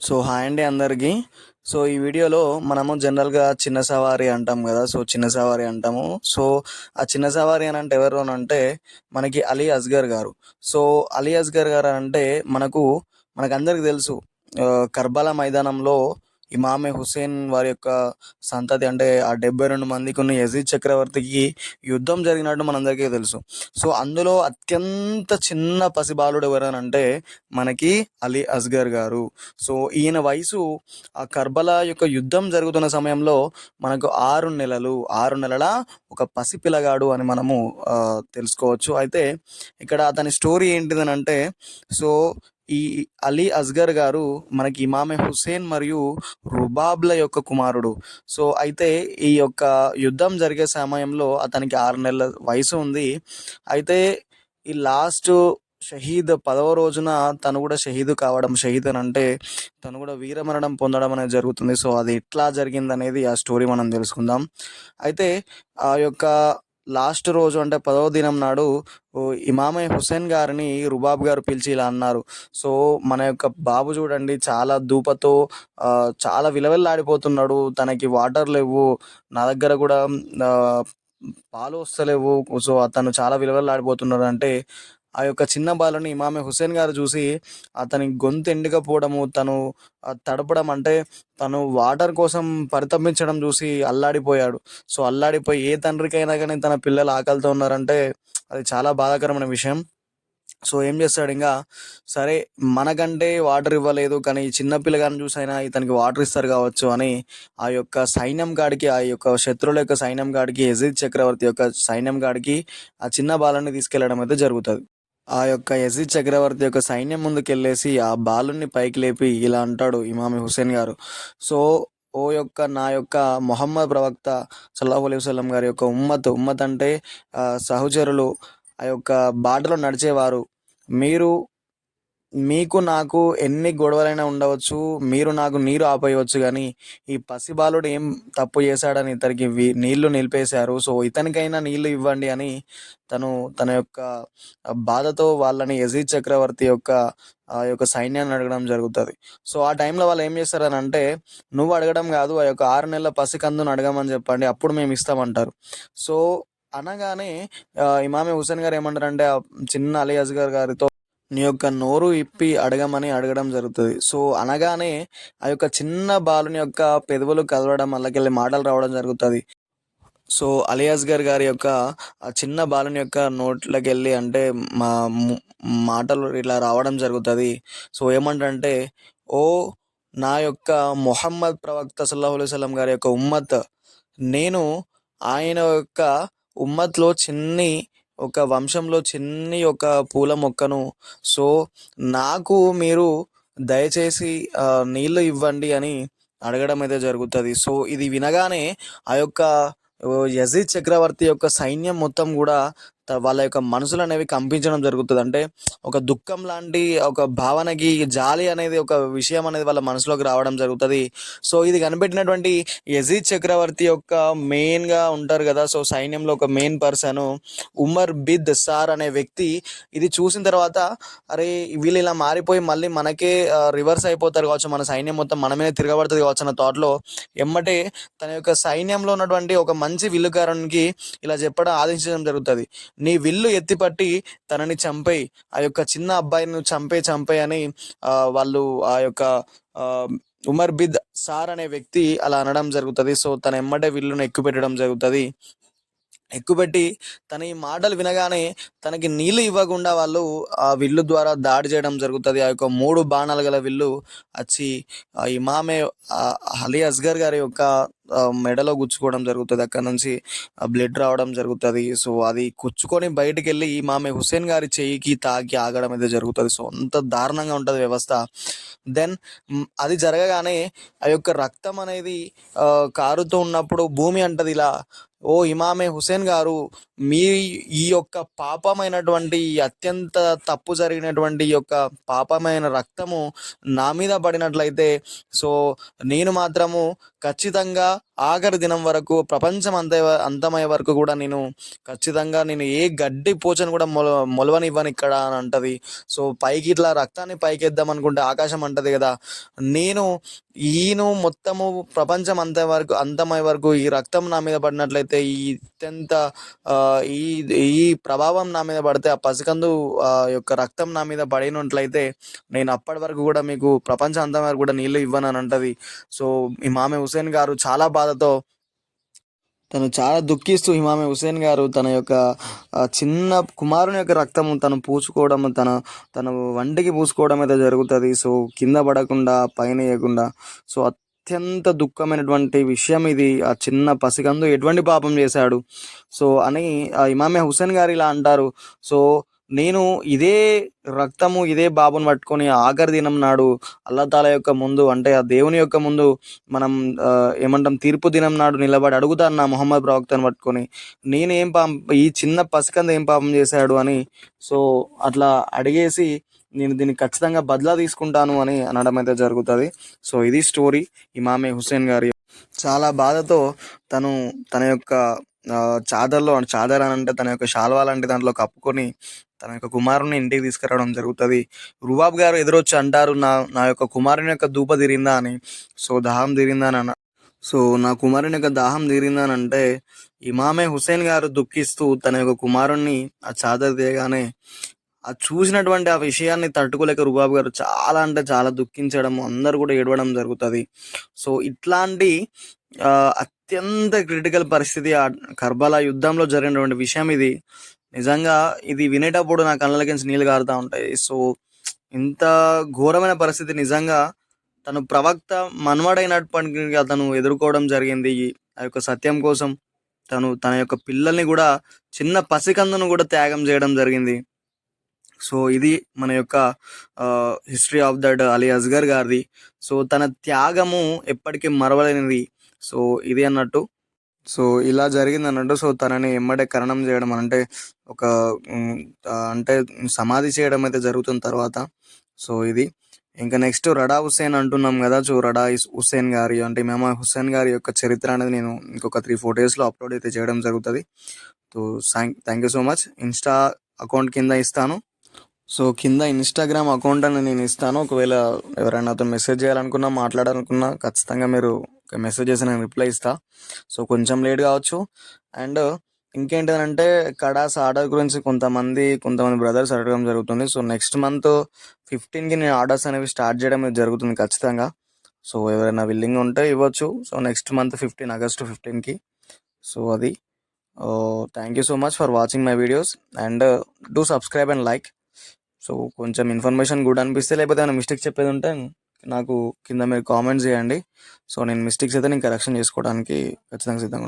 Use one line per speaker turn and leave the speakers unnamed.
So hi అండి అందరికీ. So ఈ వీడియోలో మనము జనరల్గా చిన్న సవారి అంటాం కదా సో చిన్న సవారి అంటాము. సో ఆ చిన్న సవారి అని అంటే ఎవరు అని అంటే మనకి అలీ అస్గర్ గారు. సో అలీ అస్గర్ గారు అంటే మనకు మనకందరికి తెలుసు ఆ, కర్బలా మైదానంలో ఇమామే హుసేన్ వారి యొక్క సంతతి అంటే ఆ డెబ్బై రెండు మందికి ఉన్న యజీద్ చక్రవర్తికి యుద్ధం జరిగినట్టు మనందరికీ తెలుసు. సో అందులో అత్యంత చిన్న పసిబాలుడు ఎవరనంటే మనకి అలీ అస్గర్ గారు. సో ఈయన వయసు ఆ కర్బలా యొక్క యుద్ధం జరుగుతున్న సమయంలో మనకు ఆరు నెలలు ఆరు నెలల ఒక పసిపిల్లగాడు అని మనము తెలుసుకోవచ్చు. అయితే ఇక్కడ అతని స్టోరీ ఏంటిదనంటే సో ఈ అలీ అస్గర్ గారు మనకి ఇమామే హుసేన్ మరియు రుబాబ్ల యొక్క కుమారుడు. సో అయితే ఈ యొక్క యుద్ధం జరిగే సమయంలో అతనికి ఆరు నెలల వయసు ఉంది. అయితే ఈ లాస్ట్ షహీద్ పదవ రోజున తను కూడా షహీద్ కావడం షహీద్ అని అంటే తను కూడా వీరమరణం పొందడం అనేది జరుగుతుంది. సో అది ఎట్లా జరిగింది అనేది ఆ స్టోరీ మనం తెలుసుకుందాం. అయితే ఆ యొక్క లాస్ట్ రోజు అంటే పదవ దినం నాడు ఇమామయ్య ఇమామే హుసేన్ గారిని రుబాబ్ గారు పిలిచి ఇలా అన్నారు. సో మన యొక్క బాబు చూడండి చాలా దూపతో చాలా విలవెల్లాడిపోతున్నాడు. తనకి వాటర్ లేవు నా దగ్గర కూడా పాలు వస్తలేవు. సో అతను చాలా విలువలాడిపోతున్నాడు అంటే ఆ యొక్క చిన్న బాలని ఇమామే హుసేన్ గారు చూసి అతని గొంతు ఎండకపోవడము తను తడపడం అంటే తను వాటర్ కోసం పరితపించడం చూసి అల్లాడిపోయాడు. సో అల్లాడిపోయి ఏ తండ్రికైనా కానీ తన పిల్లలు ఆకలితో ఉన్నారంటే అది చాలా బాధాకరమైన విషయం. సో ఏం చేస్తాడు ఇంకా సరే మనకంటే వాటర్ ఇవ్వలేదు కానీ ఈ చిన్న పిల్లగాని చూసైనా ఇతనికి వాటర్ ఇస్తారు కావచ్చు అని ఆ యొక్క సైన్యం కాడికి ఆ యొక్క శత్రువుల యొక్క సైన్యం కాడికి ఎజిత్ చక్రవర్తి యొక్క సైన్యం కాడికి ఆ చిన్న బాలని తీసుకెళ్ళడం అయితే జరుగుతుంది. ఆ యొక్క యజీద్ చక్రవర్తి యొక్క సైన్యం ముందుకెళ్ళేసి ఆ బాలుని పైకి లేపి ఇలా అంటాడు ఇమామి హుసేన్ గారు. సో ఓ యొక్క నా యొక్క మొహమ్మద్ ప్రవక్త సల్లాహు అలైహి వసల్లం గారి యొక్క ఉమ్మత్ ఉమ్మత్ అంటే సహచరులు ఆ యొక్క బాటలో నడిచేవారు. మీరు మీకు నాకు ఎన్ని గొడవలైనా ఉండవచ్చు మీరు నాకు నీరు ఆపేయవచ్చు కానీ ఈ పసిబాలుడు ఏం తప్పు చేశాడని ఇతనికి నీళ్ళు నిలిపేశారు. సో ఇతనికైనా నీళ్ళు ఇవ్వండి అని తను తన యొక్క బాధతో వాళ్ళని యజీద్ చక్రవర్తి యొక్క ఆ యొక్క సైన్యాన్ని అడగడం జరుగుతుంది. సో ఆ టైంలో వాళ్ళు ఏం చేస్తారని అంటే నువ్వు అడగడం కాదు ఆ యొక్క ఆరు నెలల పసికందును అడగమని చెప్పండి అప్పుడు మేము ఇస్తామంటారు. సో అనగానే ఇమామి హుసేన్ గారు ఏమంటారంటే ఆ చిన్న అలీ అస్గర్ గారితో నీ యొక్క నోరు ఇప్పి అడగమని అడగడం జరుగుతుంది. సో అనగానే ఆ యొక్క చిన్న బాలుని యొక్క పెదవులు కదలడం అలాగే మాటలు రావడం జరుగుతుంది. సో అలియాస్ అస్గర్ గారి యొక్క ఆ చిన్న బాలుని యొక్క నోట్లోకి వెళ్ళి అంటే మా మాటలు ఇట్లా రావడం జరుగుతుంది. సో ఏమంటంటే ఓ నా యొక్క మొహమ్మద్ ప్రవక్త సల్లాహు గారి యొక్క ఉమ్మత్ నేను ఆయన యొక్క ఉమ్మత్లో చిన్ని ఒక వంశంలో చిన్ని ఒక పూల మొక్కను. సో నాకు మీరు దయచేసి నీళ్ళు ఇవ్వండి అని అడగడం అయితే జరుగుతుంది. సో ఇది వినగానే ఆ యొక్క ఓ, యజీద్ చక్రవర్తి యొక్క సైన్యం మొత్తం కూడా వాళ్ళ యొక్క మనసులు అనేవి కంపించడం జరుగుతుంది. అంటే ఒక దుఃఖం లాంటి ఒక భావనకి జాలి అనేది ఒక విషయం అనేది వాళ్ళ మనసులోకి రావడం జరుగుతుంది. సో ఇది కనిపెట్టినటువంటి యజీద్ చక్రవర్తి యొక్క మెయిన్గా ఉంటారు కదా. సో సైన్యంలో ఒక మెయిన్ పర్సన్ ఉమర్ బిద్ సార్ అనే వ్యక్తి ఇది చూసిన తర్వాత అరే వీళ్ళు ఇలా మారిపోయి మళ్ళీ మనకే రివర్స్ అయిపోతారు కావచ్చు. మన సైన్యం మొత్తం మనమే తిరగబడుతుంది కావచ్చు అన్న థాట్లో ఎమ్మటే తన యొక్క సైన్యంలో ఉన్నటువంటి ఒక మంచి విల్లుకారునికి ఇలా చెప్పడం ఆదేశించడం జరుగుతుంది. నీ విల్లు ఎత్తిపట్టి తనని చంపేయి. ఆ యొక్క చిన్న అబ్బాయిని చంపే చంపే అని వాళ్ళు ఆ యొక్క ఉమర్ బిద్ సార్ అనే వ్యక్తి అలా అనడం జరుగుతుంది. సో తన ఎమ్మటే విల్లును ఎక్కుపెట్టడం జరుగుతుంది. ఎక్కుపెట్టి తన ఈ మాటలు వినగానే తనకి నీళ్ళు ఇవ్వకుండా వాళ్ళు ఆ విల్లు ద్వారా దాడి చేయడం జరుగుతుంది. ఆ యొక్క మూడు బాణాలు గల విల్లు వచ్చి ఇమామే అలీ అస్గర్ గారి యొక్క మెడలో గుచ్చుకోవడం జరుగుతుంది అక్కడ నుంచి బ్లడ్ రావడం జరుగుతుంది. సో అది కుచ్చుకొని బయటికి వెళ్ళి మామె హుసేన్ గారి చెయ్యికి తాకి ఆగడం అయితే జరుగుతుంది. సో అంత దారుణంగా ఉంటుంది వ్యవస్థ. దెన్ అది జరగగానే ఆ యొక్క రక్తం అనేది కారుతూ ఉన్నప్పుడు భూమి అంటది ఇలా ఓ ఇమామే హుసేన్ గారు మీ ఈ యొక్క పాపమైనటువంటి అత్యంత తప్పు జరిగినటువంటి ఈ యొక్క పాపమైన రక్తము నా మీద పడినట్లయితే సో నేను మాత్రము ఖచ్చితంగా ఆఖరి దినం వరకు ప్రపంచం అంత అంతమయ్యే వరకు కూడా నేను ఖచ్చితంగా నేను ఏ గడ్డి పోచను కూడా మొల మొలవనివ్వను ఇక్కడ అని అంటది. సో పైకి ఇట్లా రక్తాన్ని పైకి ఎద్దాం అనుకుంటే ఆకాశం అంటది కదా. నేను ఈయన మొత్తము ప్రపంచం అంత వరకు అంతమయ్యే వరకు ఈ రక్తం నా మీద పడినట్లయితే ఈ అత్యంత ఈ ఈ ప్రభావం నా మీద పడితే ఆ పసికందు ఆ యొక్క రక్తం నా మీద పడినట్లయితే నేను అప్పటి వరకు కూడా మీకు ప్రపంచం అంతం వరకు కూడా నీళ్ళు ఇవ్వను అని అంటది. సో ఇమామే హుసేన్ గారు చాలా బాధతో తను చాలా దుఃఖిస్తూ హిమామే హుసేన్ గారు తన యొక్క చిన్న కుమారుని యొక్క రక్తము తను పూసుకోవడం తన తన వంటికి పూసుకోవడం అయితే జరుగుతుంది. సో కింద పడకుండా పైన వేయకుండా. సో అత్యంత దుఃఖమైనటువంటి విషయం ఇది. ఆ చిన్న పసికందు ఎటువంటి పాపం చేశాడు? సో అని ఆ ఇమామే హుసేన్ గారు ఇలా అంటారు. సో నేను ఇదే రక్తము ఇదే బాబుని పట్టుకొని ఆఖరి దినం నాడు అల్లతాల యొక్క ముందు అంటే ఆ దేవుని యొక్క ముందు మనం ఏమంటాం తీర్పు దినం నాడు నిలబడి అడుగుతాను నా మొహమ్మద్ ప్రవక్తను పట్టుకొని నేనేం పాపం ఈ చిన్న పసికంద ఏం పాపం చేశాడు? అని సో అట్లా అడిగేసి నేను దీన్ని ఖచ్చితంగా బదిలా తీసుకుంటాను అని అనడం అయితే జరుగుతుంది. సో ఇది స్టోరీ ఇమామే హుసేన్ గారి. చాలా బాధతో తను తన యొక్క చాదర్లో చాదర్ అని అంటే తన యొక్క శాల్వా లాంటి దాంట్లో కప్పుకొని తన యొక్క కుమారుని ఇంటికి తీసుకురావడం జరుగుతుంది. రుబాబ్ గారు ఎదురొచ్చి అంటారు నా నా యొక్క కుమారుని యొక్క దూప తీరిందా? అని. సో దాహం తీరిందా? అని సో నా కుమారుని యొక్క దాహం తీరిందా? అని అంటే ఇమామే హుసేన్ గారు దుఃఖిస్తూ తన యొక్క కుమారుణ్ణి ఆ చాదర్ తీయగానే ఆ చూసినటువంటి ఆ విషయాన్ని తట్టుకోలేక రుబాబు గారు చాలా అంటే చాలా దుఃఖించడం అందరు కూడా ఏడవడం జరుగుతుంది. సో ఇట్లాంటి అత్యంత క్రిటికల్ పరిస్థితి ఆ కర్బలా యుద్ధంలో జరిగినటువంటి విషయం ఇది. నిజంగా ఇది వినేటప్పుడు నా కళ్ళకించి నీళ్ళు కారుతూ ఉంటాయి. సో ఇంత ఘోరమైన పరిస్థితి నిజంగా తను ప్రవక్త మనవడైనప్పటికీ అతను ఎదుర్కోవడం జరిగింది. ఈ ఆ యొక్క సత్యం కోసం తను తన యొక్క పిల్లల్ని కూడా చిన్న పసికందును కూడా త్యాగం చేయడం జరిగింది. సో ఇది మన యొక్క history of that Ali Asghar గారిది. సో తన త్యాగము ఎప్పటికీ మరవలేనిది. సో ఇది అన్నట్టు సో ఇలా జరిగింది అన్నట్టు సో తనని ఎమ్మడే కరణం చేయడం అంటే ఒక అంటే సమాధి చేయడం అయితే జరుగుతుంది తర్వాత. సో ఇది. ఇంకా నెక్స్ట్ రడా హుస్సేన్ అంటున్నాం కదా చూ రడా ఇస్- హుస్సేన్ గారి అంటే మేము హుస్సేన్ గారి యొక్క చరిత్ర అనేది నేను ఇంకొక త్రీ ఫోర్ డేస్లో అప్లోడ్ అయితే చేయడం జరుగుతుంది. So thank you so much. Insta account కింద ఇస్తాను. సో కింద ఇన్స్టాగ్రామ్ అకౌంట్ అని నేను ఇస్తాను. ఒకవేళ ఎవరైనా అతను మెసేజ్ చేయాలనుకున్నా మాట్లాడాలనుకున్నా ఖచ్చితంగా మీరు మెసేజ్ నేను రిప్లై ఇస్తా. సో కొంచెం లేట్ కావచ్చు. అండ్ uh, ఇంకేంటిదంటే కడాస్ ఆర్డర్ గురించి కొంతమంది కొంతమంది బ్రదర్స్ అడగడం జరుగుతుంది. సో నెక్స్ట్ మంత్ ఫిఫ్టీన్కి నేను ఆర్డర్స్ అనేవి స్టార్ట్ చేయడం జరుగుతుంది ఖచ్చితంగా. సో ఎవరైనా విల్లింగ్ ఉంటే ఇవ్వచ్చు. So next month fifteen August ఫిఫ్టీన్కి so అది. Thank you so much for watching my videos and do subscribe and like so కొంచెం ఇన్ఫర్మేషన్ గుడ్ అనిపిస్తే లేకపోతే ఏమైనా మిస్టేక్ చెప్పేది ఉంటే నాకు కింద మీరు కామెంట్స్ చేయండి. సో నేను మిస్టేక్స్ అయితే నేను కరెక్షన్ చేసుకోవడానికి ఖచ్చితంగా సిద్ధంగా ఉంటాను